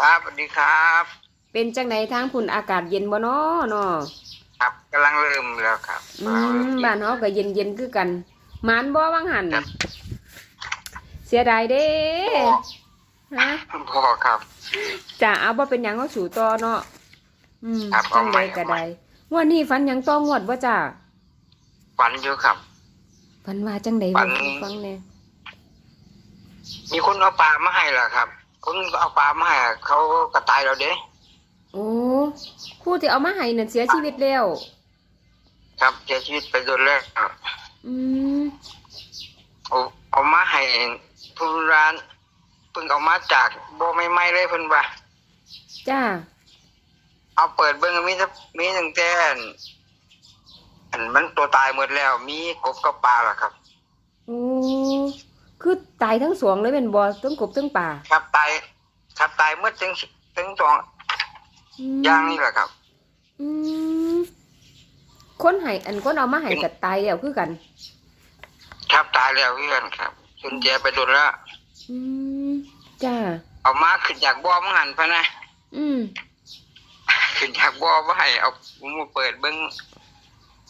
ครับสวัสดีครับ เป็นจังไดทางพุ่นอากาศเย็นบ่น้อเนาะครับกำลังเริ่มแล้วครับอืมบ้านเฮาก็เย็นๆคือกันหมานบ่ว่างหันครับเสียดายเด้ฮะพ่อครับจ้าเอาบ่เป็นหยังเฮาสู่ต่อเนาะอืมครับจังเอาใหม่ไดก็เอาใหม่ได้งวดนี้ฝันหยังต้องงวดบ่จ้าฝันอยู่ครับฝันว่าจังไดฝัเว้านสู่ฟังแหน่มีคนเอาปลามาให้ล่ะครับ คนเอาปลามาให้เขากระตายแล้วเด้โอ้ผู้ที่เอามาให้นั่นเสียชีวิตแล้ว ครับเสียชีวิตไปโดนแล้วครับอืมเอาเอามาให้ผู้ร้านเพิ่งเอามาจากบ่ไม่ไม่ๆเลยเพิ่นว่าจ้า เอาเปิดเบิ่งมีแต่มีตั้งแต่อันอันมันตัวตายหมดแล้ว มีกบกับปลาล่ะครับ โอ้ คือตายทั้งสองเลยเป็นบ่ทั้งกบทั้งป่าครับตายครับตายเมื่อถึงถึงสองอืมอย่างนี่แหละครับ อืมคนให้อันคนเอามาให้กับตายแล้วคือกัน ครับตายแล้วเพื่อนครับสุนแจไปโดนแล้วอืมจ้าเอามาขึ้นจากบ่อมังหันพะนะอืมขึ้นจากบ่อมาให้เอามาเปิดเบิ้ง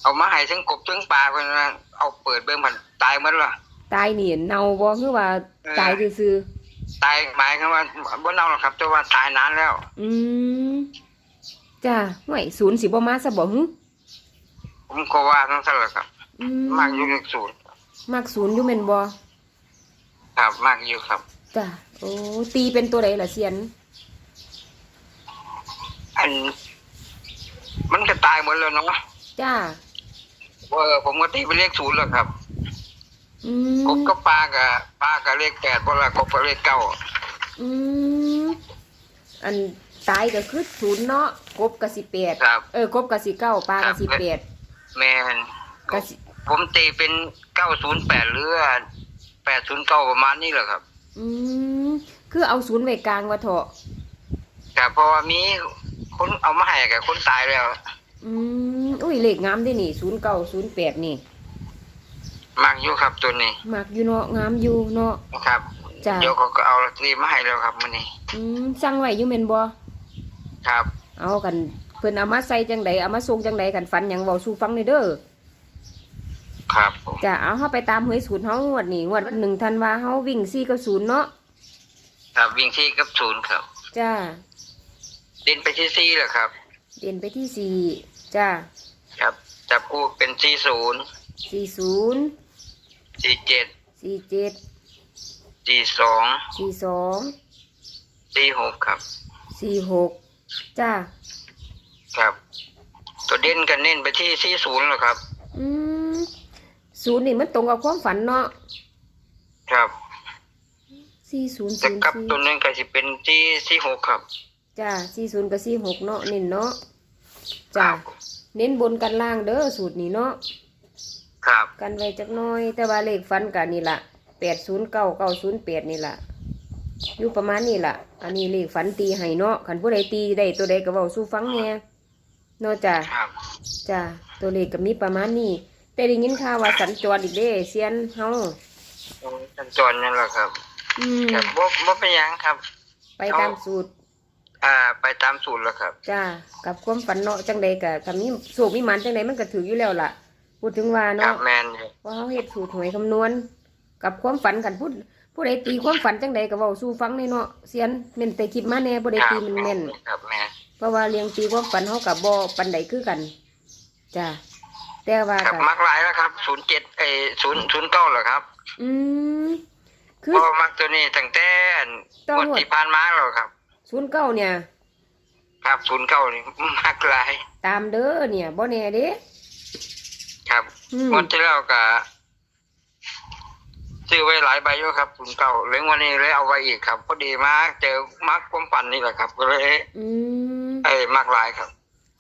เอามาให้ทั้งกบทั้งปลาพะนะเอาเปิดเบิ้งมันตายหมันละ ตายนี่เน่าบ่คือว่าเออตายซื่อตายหมายความว่าบ่เน่าหรอกครับแต่ว่าตายนานแล้วๆอืมจ้าห่วยศูนย์สิบ่มาซะบ่หึผมก็ว่าทั้งนั้นแหละครับ อืมากอยู่เลขศูนย์มักศูนย์อยู่แม่นบ่ครับ มากอยู่ครับ จ้าโอ้ตีเป็นตัวใดล่ะเซียน อัน มันก็ตายหมดแล้วเนาะจ้า เออผมก็ตีเป็นเลขศูนย์แล้วครับ อืมกบกับปลากับปลากับเลขแปดบ่ละกบกับเลขเก้าอืมอันตายก็คือศูนย์เนาะกบก็สิแปดครับ เออกบก็สิเก้าปลาก็สิแปดแม่นก็สิผมตีเป็นเก้าศูนย์แปดหรือแปดศูนย์เก้าประมาณนี้แหละครับอืมคือเอาศูนย์ไว้กลางว่าเถอะครับเพราะว่ามีคนเอามาให้กับคนตายแล้ว อืมอุ้ยเลขงามเด้นี่ศูนย์เก้าศูนย์แปดนี่ มากอยู่ครับตัวนี้มักอยู่เนาะงามอยู่เนาะนะครับจ้ะเดี๋ยวเขาก็เอาลอตเตอรี่มาให้แล้วครับมื้อนี้อืมสั่งไว้อยู่แม่นบ่ครับ เอากันเพิ่นเอามาใส่จังใดเอามาส่งจังใดกันฟันหยังเว้าสู่ฟังหน่อยเด้อครับผมจ้ะเอาเฮาไปตามเฮยศูนย์เฮางวดนี้งวดหนึ่งธันวาเฮาวิ่ง4กับ0เนาะครับวิ่งที่กับศูนย์ครับ จ้าเดินไปที่สี่แหละครับ เด่นไปที่สี่จ้าครับ จับคู่เป็นสี่ศูนย์40 สี่เจ็ด47สี่สอง42สี่หกครับ46จ้าครับ ตัวเด่นกันเน้นไปที่สี่ศูนย์แหละครับ อืมศูนย์นี่มันตรงกับความฝันเนาะครับสี่ศูนย์แต่ศูนย์กับสี่ตัวหนึงก็จะเป็นที่สี่หกครับจ้าสี่ศูนย์กับสี่หกเนาะเน้นเนาะจ้าครับเน้นบนกันล่างเด้อสูตรนี้เนาะ ครับ กันไว้จักหน้อย แต่ว่าเลขฟันกันนี่ละแปดศูนย์เก้าเก้าศูนย์แปดนี่ละอยู่ประมาณนี้ละอันนี้เลขฝันตีให้เนาะขันผู้ใดตีได้ตัวใดก็เว้าสู้ฟังแหน่เนาะจ้าครับ จ้าตัวเลขก็มีประมาณนี้ แต่ได้ยินข่าวว่าสัญจรอีกเด้เซียนเฮาสัญจรนั่นแหละครับอืมครับบ่บ่เป็นหยังครับ ไปตามสูตร อ่า ไปตามสูตรแล้วครับ จ้ากับความฝันเนาะจังใดกะถ้ามีโศกมีหมันจังใดมันก็ถืออยู่แล้วล่ะ พูดถึงว่าครัเนาะบแมนอยู่ว่าเขาเฮ็ดสูตรหวยคำนวณ กับความฝันกันพูดผู้ใดตีความฝันจังใดก็เว้าสู่ฟังในเนาะเสียนแม่นแต่คิดมาแน่บ่ได้ครัตีมันแม่นครับแม่นเพราะว่าเรียงตีความฝันเฮากับบ่ปานใดคือกันจ้าแต่ว่าครับก็มักหลายแล้วครับศูนย์เจ็ดเอ้ศูนย์ศูนย์เก้าเหรอครับอืมคือเพราะมักตัวนี้ตั้งแต่ต้องงวดงวดที่ผ่านมาแล้วครับ 09เนี่ย ครับศูนย์เก้านี่มักหลายตามเด้อเนี่ยบ่แน่เด้ครับ อืมงวดที่แล้วก็ซื้อไว้หลายใบอยู่ครับศูนย์เก้าเหลืองวันนี้เลยเอาไว้อีกครับพอดีมาเจอมักความฝันนี่แหละครับ ก็เลยอืมเอ้ยมักหลายครับ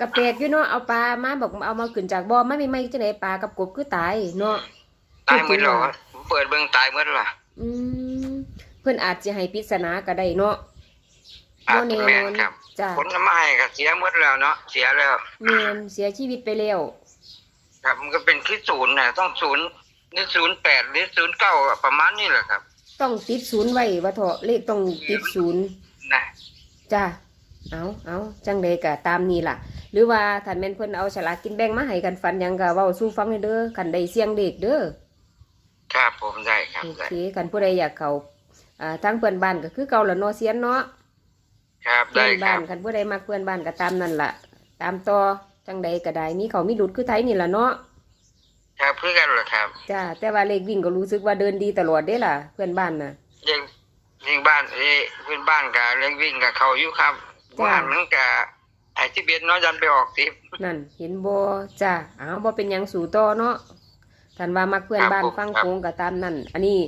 กระแปลกอยู่เนาะเอาปลามาบอกเอามาขึ้นจากบ่อไม่ไม่ไม่จังไดปลากับกบคือตายเนาะ ตายหมดแล้วผมเปิดเบิ่งตายหมดละอืมเพิ่นอาจจะให้ปริศนาก็ได้เนาะอาบ่จจะแน่แม่นนอนครับ จ้ะผลไม้ก็เสียหมดแล้วเนาะเสียแล้ว แม่นเสียชีวิตไปแล้ว ครับ มันก็เป็นที่ศูนย์นะต้องศูนย์หรือศูนย์แปดหรือศูนย์เก้าประมาณนี้แหละครับต้องติดศูนย์ไว้ว่าเถอะเลขต้องติดศูนย์นะจ้าเอาเอาจังใดก็ตามนี้ล่ะ หรือว่าท่านแม่นเพิ่นเอาฉลากกินแบ่งมาให้กันฟันหยังก็เว้าสู่ฟังเด้อคันได้เสียงเด็กเด้อครับผมได้ครับโอได้เคกันผู้ใดอยากเข้าอ่าทางเพื่อนบ้านก็คือเก่าละเนาะเสียนเนาะครับเพื่ได้อนคบ้ารันบกันผู้ใดมักเพื่อนบ้านก็ตามนั่นล่ะ ตามต่อ จังใดก็ได้มีเขามีหลุดคือไทยนี่ล่ะเนาะครับเพื่อกันเหรอครับจ้าแต่ว่าเลขวิ่งก็รู้สึกว่าเดินดีตลอดเด้ล่ะ เพื่อนบ้านน่ะยังยังบ้านเอ้เพื่อนบ้านกับเลี้ยงวิ่งกับเขาอยู่ครับจ้ะบ้านมันกับไอ้ที่เบียนน้อยยันไปออกสิบนั่น เห็นบ่จ้าอ้าวบ่เป็นหยังสู่ต่อเนาะท่านว่ามักเพื่อนบ้านฟังโคงก็ตามนั่นอันนี้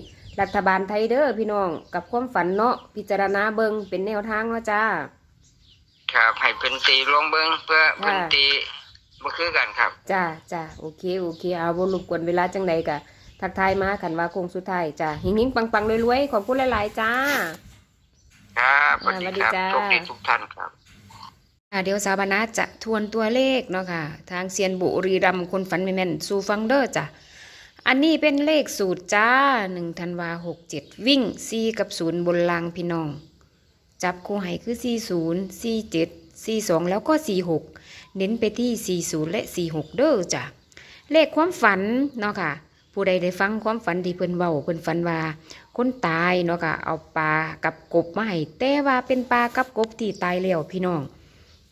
รัฐบาลไทยเด้อพี่น้องกับความฝันเนาะพิจารณาเบิ่งเป็นแนวทางเนาะจ้า ครับให้เพิ่นตีลงเบิ้งเพื่อค่ะเพิ่นตีบ่คือกันครับจ้าจ้าโอเคโอเคเอาบ่รบกวนเวลาจังใดกะทักทายมากันว่าคงสุดท้ายจ้าหิงหิงปังปังรวยๆขอบคุณหลายๆจ้าครับสอ่าวัสดีครับสวัสดีจ้าโชคดีทุกท่านครับค่ะเดี๋ยวสาวบานาจะทวนตัวเลขเนาะค่ะ ทางเซียนบุรีรัมย์คนฝันแม่นๆสู่ฟังเด้อจ้ะอันนี้เป็นเลขสูตรจ้าหนึ่งธันวาหกเจ็ดวิ่งสี่กับศูนย์บนรางพี่น้อง จับคู่ให้คือสี่ศูนย์สี่เจ็ดสี่สองแล้วก็สี่หกเน้นไปที่สี่ศูนย์และสี่หกเด้อจ้ะ เลขความฝันเนาะค่ะ ผู้ใดได้ฟังความฝันที่เพิ่นเว้าเพิ่นฝันว่า คนตายเนาะค่ะ เอาปลากับกบมาให้แต่ว่าเป็นปลากับกบที่ตายแล้วพี่น้อง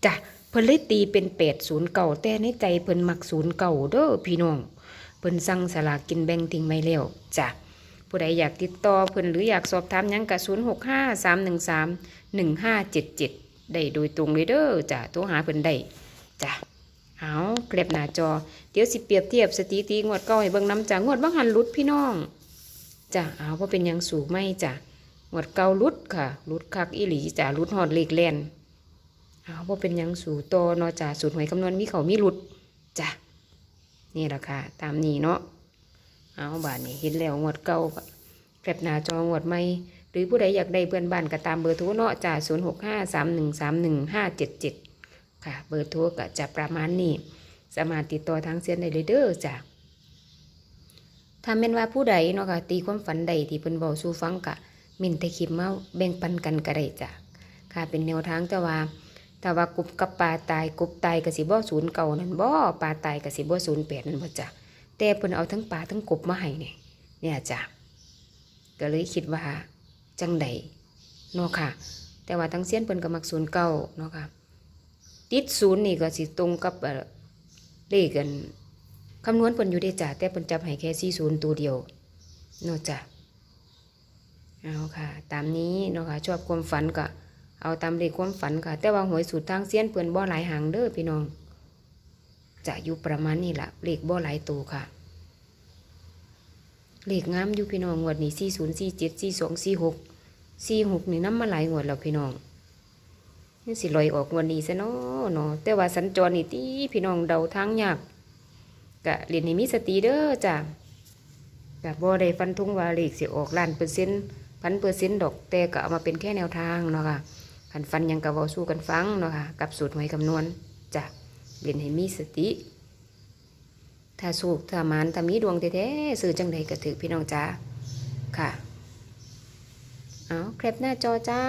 จ้ะเพิ่นเลยตีเป็นแปดศูนย์เก่าแต่ในใจเพิ่นมักศูนย์เก่าเด้อพี่น้องเพิ่นสั่งสลากกินแบ่งทิ้งไว้แล้วจ้ะ ผู้ใดอยากติดต่อเพิ่นหรืออยากสอบถามยังกะศูนย์หกห้าสามหนึ่งสามหนึ่งห้าเจ็ดเจ็ดได้โดยตรงเลยเด้อจ้ะโทรหาเพิ่นได้จ้ะเอาเก็บหน้าจอ เดี๋ยวสิเปรียบเทียบสถิติงวดเก่าให้เบิ่งน้ำจ้ะงวดบางหันลุดพี่น้องจ้ะเอาว่าเป็นยังสูงไหมจ้ะงวดเก่าลุดค่ะลุดคักอีหลีจ้ะลุดหอดเลขแลนเอาว่าเป็นยังสู่โตนาะจ้ะสูตรหวยคำนวณมีเขามีลุดจ้ะนี่แหละค่ะ ตามนี้เนาะ เอาบาทนี้เห็นแล้วงวดเก่าก็แคปหน้าจองวดใหม่หรือผู้ใดอยากได้เพื่อนบ้านก็ตามเบอร์โทรเนาะจ้ะศูนย์หกห้าสามหนึ่งสามหนึ่งห้าเจ็ดเจ็ดค่ะ เบอร์โทรก็จะประมาณนี้ สามารถติดต่อทางเส้นได้เลยเด้อจ้ะถ้าแม่นว่าผู้ใดเนาะค่ะตีความฝันใดที่เพิ่นบอกสู่ฟังกะมินแต่คลิปมาแบ่งปันกันก็ได้จ้ะค่ะเป็นแนวทางแต่ว่าแต่ว่ากุบกับปลาตายกุบตายกับสิบ่ศูนย์เก่านั่นบ่ปลาตายกับสิบ่ศูนย์แปดนั่นบ่จ้ะ แต่เพิ่นเอาทั้งปลาทั้งกบมาให้เนี่ยเนี่ยจ้ะก็เลยคิดว่าจังใดเนาะค่ะ แต่ว่าทั้งเสี้ยนเพิ่นก็มักศูนย์เก่าเนาะค่ะติดศูนย์นี่ก็สิตรงกับเลขกันคำนวณเพิ่นอยู่ได้จ้ะแต่เพิ่นจับให้แค่สี่ศูนย์ตัวเดียวเนาะจ้ะเอาค่ะ ตามนี้เนาะค่ะชอบความฝันก็เอาตามเลขความฝันค่ะ แต่ว่าหวยสูตรทางเสี้ยนเปื่อนบ่หลายหางเด้อพี่น้อง จะอยู่ประมาณนี้ละเลขบ่หลายตัวค่ะ เลขงามอยู่พี่น้องงวดนี้สี่ศูนย์สี่เจ็ดสี่สองสี่หกสี่หกนี่น้ำมาหลายงวดแล้วพี่น้องนี่สิลอยออกงวดนี้ซะเนาะเนาะแต่ว่าสัญจรนี่ตีพี่น้องเดาทางยากกะเรียนให้มีสติเด้อจ้ะกะบ่ได้ฟันธงว่าเลขสิออกล้านเปอร์เซ็นต์พันเปอร์เซ็นต์ดอกแต่ก็เอามาเป็นแค่แนวทางเนาะค่ะขันฟันยังกะเว้าสู้กันฟังเนาะค่ะกับสูตรหวยคำนวณจ้ะ เรียนให้มีสติ ถ้าสูกถ้ามานถ้ามีดวงแท้ๆสื่อจังใดก็ถือพี่น้องจ้าค่ะเอาแคปหน้าจอจ้า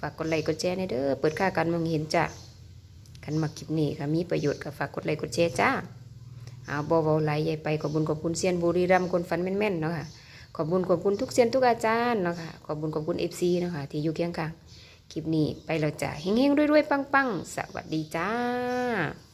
ฝากกดไลค์กดแชร์ในเด้อเปิดค่าการมองเห็นจ้ะคันมาคลิปนี้ค่ะมีประโยชน์ค่ะฝากกดไลค์กดแชร์จ้าเอาบอวาไหลใหญ่ไปขอบุญขอบคุณเซียนบุรีรัมคนฟันแม่นๆเนาะค่ะขอบุญขอบคุณทุกเซียนทุกอาจารย์เนาะค่ะขอบุญขอบคุณเอฟซีเนาะค่ะที่อยู่เคียงข้างคลิปนี้ไปแล้วจ้ะเฮงๆรวยๆปังๆ สวัสดีจ้า